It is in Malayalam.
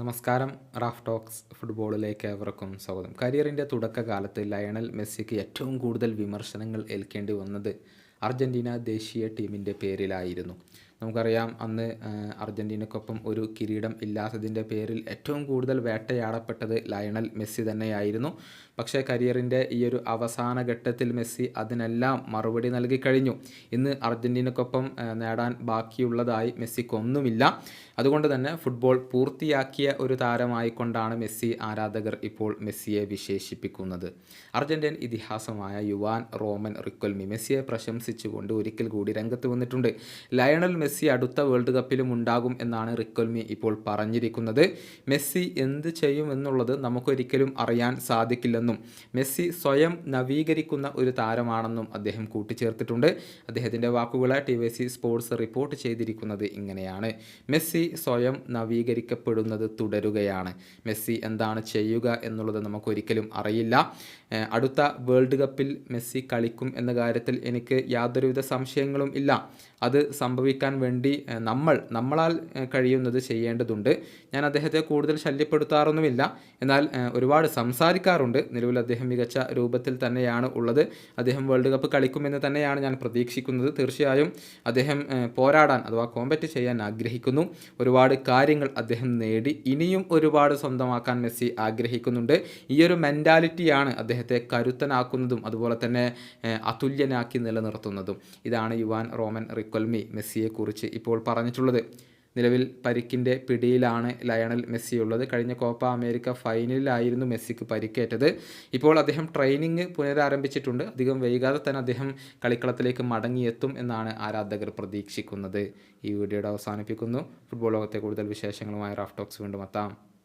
നമസ്കാരം. റാഫ് ടോക്സ് ഫുട്ബോളിലേക്ക് ഏവർക്കും സ്വാഗതം. കരിയറിന്റെ തുടക്കകാലത്ത് ലയണൽ മെസ്സിക്ക് ഏറ്റവും കൂടുതൽ വിമർശനങ്ങൾ ഏൽക്കേണ്ടി വന്നത് അർജന്റീന ദേശീയ ടീമിന്റെ പേരിലായിരുന്നു. നമുക്കറിയാം അന്ന് അർജന്റീനക്കൊപ്പം ഒരു കിരീടം ഇല്ലാത്തതിന്റെ പേരിൽ ഏറ്റവും കൂടുതൽ വേട്ടയാടപ്പെട്ടത് ലയണൽ മെസ്സി തന്നെയായിരുന്നു. പക്ഷേ കരിയറിന്റെ ഈ ഒരു അവസാന ഘട്ടത്തിൽ മെസ്സി അതിനെല്ലാം മറുപടി നൽകി കഴിഞ്ഞു. ഇന്ന് അർജന്റീനക്കൊപ്പം നേടാൻ ബാക്കിയുള്ളതായി മെസ്സിക്കൊന്നുമില്ല. അതുകൊണ്ട് തന്നെ ഫുട്ബോൾ പൂർത്തിയാക്കിയ ഒരു താരമായിക്കൊണ്ടാണ് മെസ്സി ആരാധകർ ഇപ്പോൾ മെസ്സിയെ വിശേഷിപ്പിക്കുന്നത്. അർജന്റീൻ ഇതിഹാസമായ യുവാൻ റോമൻ റിക്കൊൽമി മെസ്സിയെ പ്രശംസിച്ചുകൊണ്ട് ഒരിക്കൽ കൂടി രംഗത്ത് വന്നിട്ടുണ്ട്. ലയണൽ മെസ്സി അടുത്ത വേൾഡ് കപ്പിലും ഉണ്ടാകും എന്നാണ് റിക്കൊൽമി ഇപ്പോൾ പറഞ്ഞിരിക്കുന്നത്. മെസ്സി എന്ത് ചെയ്യും എന്നുള്ളത് നമുക്കൊരിക്കലും അറിയാൻ സാധിക്കില്ലെന്നും മെസ്സി സ്വയം നവീകരിക്കുന്ന ഒരു താരമാണെന്നും അദ്ദേഹം കൂട്ടിച്ചേർത്തിട്ടുണ്ട്. അദ്ദേഹത്തിന്റെ വാക്കുകളെ T V C sports report ചെയ്തിരിക്കുന്നത് ഇങ്ങനെയാണ്. മെസ്സി സ്വയം നവീകരിക്കപ്പെടുന്നത് തുടരുകയാണ്. മെസ്സി എന്താണ് ചെയ്യുക എന്നുള്ളത് നമുക്കൊരിക്കലും അറിയില്ല. അടുത്ത വേൾഡ് കപ്പിൽ മെസ്സി കളിക്കും എന്ന കാര്യത്തിൽ എനിക്ക് യാതൊരുവിധ സംശയങ്ങളും ഇല്ല. അത് സംഭവിക്കാൻ വേണ്ടി നമ്മൾ നമ്മളാൽ കഴിയുന്നത് ചെയ്യേണ്ടതുണ്ട്. ഞാൻ അദ്ദേഹത്തെ കൂടുതൽ ശല്യപ്പെടുത്താറൊന്നുമില്ല. എന്നാൽ ഒരുപാട് സംസാരിക്കാറുണ്ട്. നിലവിൽ അദ്ദേഹം മികച്ച രൂപത്തിൽ തന്നെയാണ് ഉള്ളത്. അദ്ദേഹം വേൾഡ് കപ്പ് കളിക്കുമെന്ന് തന്നെയാണ് ഞാൻ പ്രതീക്ഷിക്കുന്നത്. തീർച്ചയായും അദ്ദേഹം പോരാടാൻ അഥവാ കോമ്പറ്റ് ചെയ്യാൻ ആഗ്രഹിക്കുന്നു. ഒരുപാട് കാര്യങ്ങൾ അദ്ദേഹം നേടി. ഇനിയും ഒരുപാട് സ്വന്തമാക്കാൻ മെസ്സി ആഗ്രഹിക്കുന്നുണ്ട്. ഈ ഒരു മെന്റാലിറ്റിയാണ് അദ്ദേഹത്തെ കരുത്തനാക്കുന്നതും അതുപോലെ തന്നെ അതുല്യനാക്കി നിലനിർത്തുന്നതും. ഇതാണ് യുവാൻ റോമൻ റിക്കൊൽമി മെസ്സിയെക്കുറിച്ച് ഇപ്പോൾ പറഞ്ഞിട്ടുള്ളത്. നിലവിൽ പരിക്കിന്റെ പിടിയിലാണ് ലയണൽ മെസ്സി ഉള്ളത് കഴിഞ്ഞ കോപ്പ അമേരിക്ക ഫൈനലിലായിരുന്നു മെസ്സിക്ക് പരിക്കേറ്റത്. ഇപ്പോൾ അദ്ദേഹം ട്രെയിനിങ് പുനരാരംഭിച്ചിട്ടുണ്ട്. അധികം വൈകാതെ തന്നെ അദ്ദേഹം കളിക്കളത്തിലേക്ക് മടങ്ങിയെത്തും എന്നാണ് ആരാധകർ പ്രതീക്ഷിക്കുന്നത്. ഈ വീഡിയോയുടെ അവസാനിപ്പിക്കുന്നു. ഫുട്ബോൾ ലോകത്തെ കൂടുതൽ വിശേഷങ്ങളുമായി റാഫ്റ്റോക്സ് വീണ്ടും എത്താം.